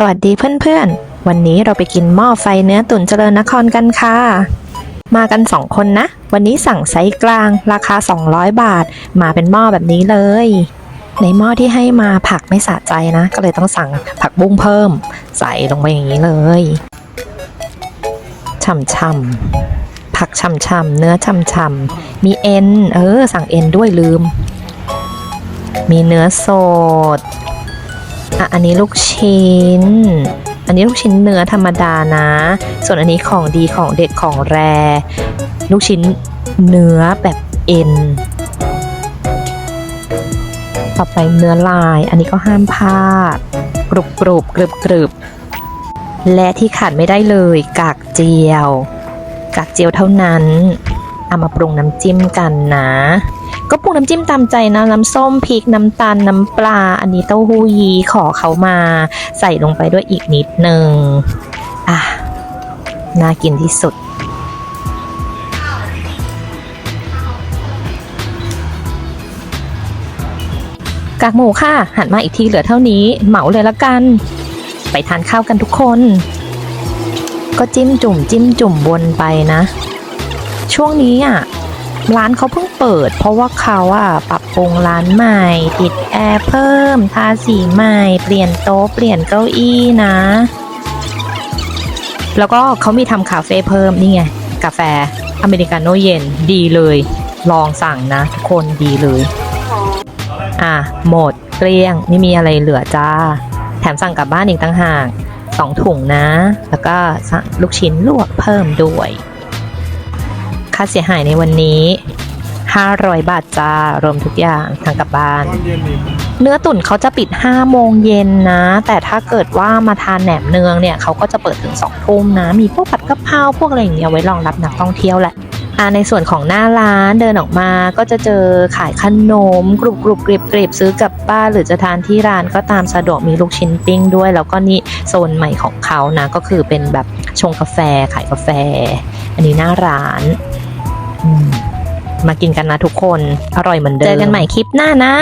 สวัสดีเพื่อนๆ วันนี้เราไปกินหม้อไฟเนื้อตุ๋นเจริญนครกันค่ะ มากันสองคนนะ วันนี้สั่งไซส์กลางราคา 200 บาท มาเป็นหม้อแบบนี้เลย ในหม้อที่ให้มาผักไม่สะใจนะ ก็เลยต้องสั่งผักบุ้งเพิ่ม ใส่ลงไปอย่างนี้เลยช่ำๆผักช่ำๆเนื้อช่ำๆมีเอ็น เออ สั่งเอ็นด้วยลืม มีเนื้อสด อะอันนี้ลูกชิ้น อันนี้ลูกชิ้นเนื้อธรรมดานะ ส่วนอันนี้ของดีของเด็ดของแร ลูกชิ้นเนื้อแบบเอ็น ต่อไปเนื้อลาย อันนี้ก็ห้ามพลาดกรุบกรุบกรึบกรึบและที่ขาดไม่ได้เลย กากเจียว กากเจียวเท่านั้น เอามาปรุงน้ำจิ้มกันนะ ก็ปรุงน้ำจิ้มตามใจนะน้ำส้มพริกน้ำตาลน้ำปลา อันนี้เต้าหู้ยี้ขอเขามาใส่ลงไปด้วยอีกนิดนึงอะน่ากินที่สุดกากหมูค่ะ หันมาอีกทีเหลือเท่านี้ เหมาเลยละกัน ไปทานข้าวกันทุกคน ก็จิ้มจุ่มจิ้มจุ่มวนไปนะ ช่วงนี้อะ ร้านเขาเพิ่งเปิด เพราะว่าเขาอะปรับปรุงร้านใหม่ ติดแอร์เพิ่ม ทาสีใหม่ เปลี่ยนโต๊ะ เปลี่ยนเก้าอี้นะ แล้วก็เขามีทำคาเฟ่เพิ่มนี่ไง กาแฟอเมริกาโน่เย็นดีเลย ลองสั่งนะทุกคนดีเลย อะ หมดเกลี้ยงไม่มีอะไรเหลือจ้า แถมสั่งกลับบ้านอีกตั้งหากสองถุงนะ แล้วก็สั่งลูกชิ้นลวกเพิ่มด้วย ค่าเสียหายในวันนี้ 500 บาทจ้ารวมทุกอย่างทางกลับบ้าน เนื้อตุ๋นเขาจะปิด 5 โมงเย็นนะ แต่ถ้าเกิดว่ามาทานแหนมเนืองเนี่ยเขาก็จะเปิดถึง 2 ทุ่มนะ มีพวกผัดกะเพราพวกอะไรอย่างเงี้ยไว้รองรับนักท่องเที่ยวแหละอ่าในส่วนของหน้าร้านเดินออกมาก็จะเจอขายขนม กรุบกรุบกริบกริบซื้อกับบ้านหรือจะทานที่ร้านก็ตามสะดวกมีลูกชิ้นปิ้งด้วย แล้วก็นี่โซนใหม่ของเขานะ ก็คือเป็นแบบชงกาแฟขายกาแฟ อันนี้หน้าร้าน มากินกันนะทุกคน อร่อยเหมือนเดิม เจอกันใหม่คลิปหน้านะ